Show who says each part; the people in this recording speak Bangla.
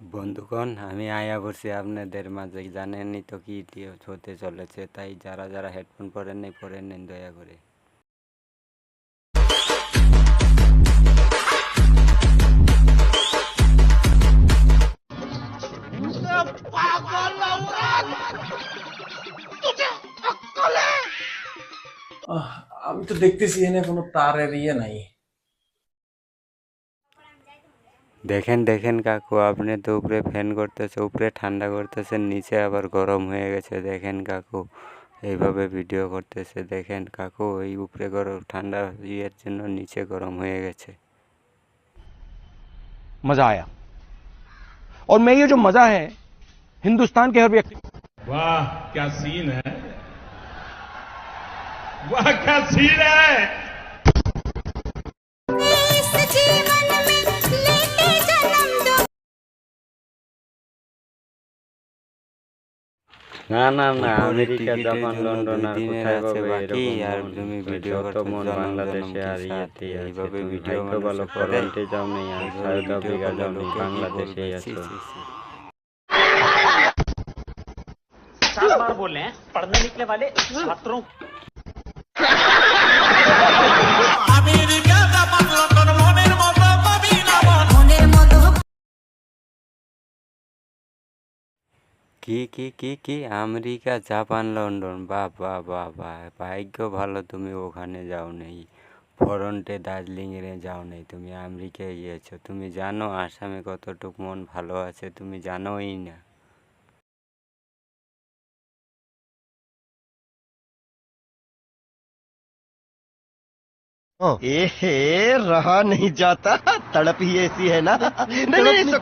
Speaker 1: বন্ধুগণ, আমি আয়া বসছি আপনাদের মাঝে জানেনই তো কি হতে চলেছে, তাই যারা যারা হেডফোন পরেন নাই, পরেন নেন দয়া করে।
Speaker 2: আমি তো দেখতেছি এখানে কোনো তারের ইয়ে নাই।
Speaker 1: দেখেন দেখেন কাকু আপনি তো উপরে ফ্যান করতেছে উপরে ঠান্ডা করতেছেন নিচে আবার গরম হয়ে গেছে দেখেন কাকু এইভাবে ভিডিও করতেছে দেখেন কাকু ওই উপরে গরম ঠান্ডা ইয়ের জন্য নিচে গরম হয়ে গেছে
Speaker 3: मजा आया और मैं ये जो मजा है हिंदुस्तान के हर व्यक्ति
Speaker 4: वाह क्या सीन है वाह क्या सीन है
Speaker 5: না না না
Speaker 1: ফুটবলের
Speaker 5: আমেরিকা
Speaker 1: টিকিটের
Speaker 5: জাপান
Speaker 1: জন্য
Speaker 5: লন্ডন
Speaker 1: দুই
Speaker 5: আর
Speaker 1: দিনের
Speaker 5: কোথায়
Speaker 1: আছে
Speaker 5: পাবে
Speaker 1: বাকি,
Speaker 5: এরকম
Speaker 1: আর
Speaker 5: মন?
Speaker 1: তুমি
Speaker 5: তো
Speaker 1: ভিডিও
Speaker 5: যত
Speaker 1: করছো
Speaker 5: মন
Speaker 1: জনম
Speaker 5: বাংলাদেশে
Speaker 1: জনম
Speaker 5: আর
Speaker 1: কি
Speaker 5: ইয়েতেই
Speaker 1: সাথে,
Speaker 5: আছে
Speaker 1: এইভাবে
Speaker 5: তুমি
Speaker 1: ভিডিও
Speaker 5: ভাগ্য ভালো
Speaker 1: মানুষে করে।
Speaker 5: ফরেন্টে যাও নেই আর
Speaker 1: এইভাবে
Speaker 5: সাউথ
Speaker 1: ভিডিও
Speaker 5: আফ্রিকা
Speaker 1: করলে
Speaker 5: যাও নেই
Speaker 1: লোকে কি
Speaker 5: বাংলাদেশেই
Speaker 1: বলবে? ছি,
Speaker 5: আছো
Speaker 1: ছি, ছি।
Speaker 6: चार बार बोल रहे हैं पढ़ने निकले वाले छात्रों
Speaker 1: কি কি কি কি আমেরিকা জাপান লন্ডন বাহ বাহ বাহ বাহ ভাগ্য ভালো তুমি ওখানে যাও নেই ফরন্টে দার্জিলিংয়ে যাও নেই তুমি আমেরিকায় গিয়েছো তুমি জানো আসামে কতটুক মন ভালো আছে তুমি জানোই না
Speaker 7: ए रहा नहीं जाता तड़प ही ऐसी है ना नहीं नहीं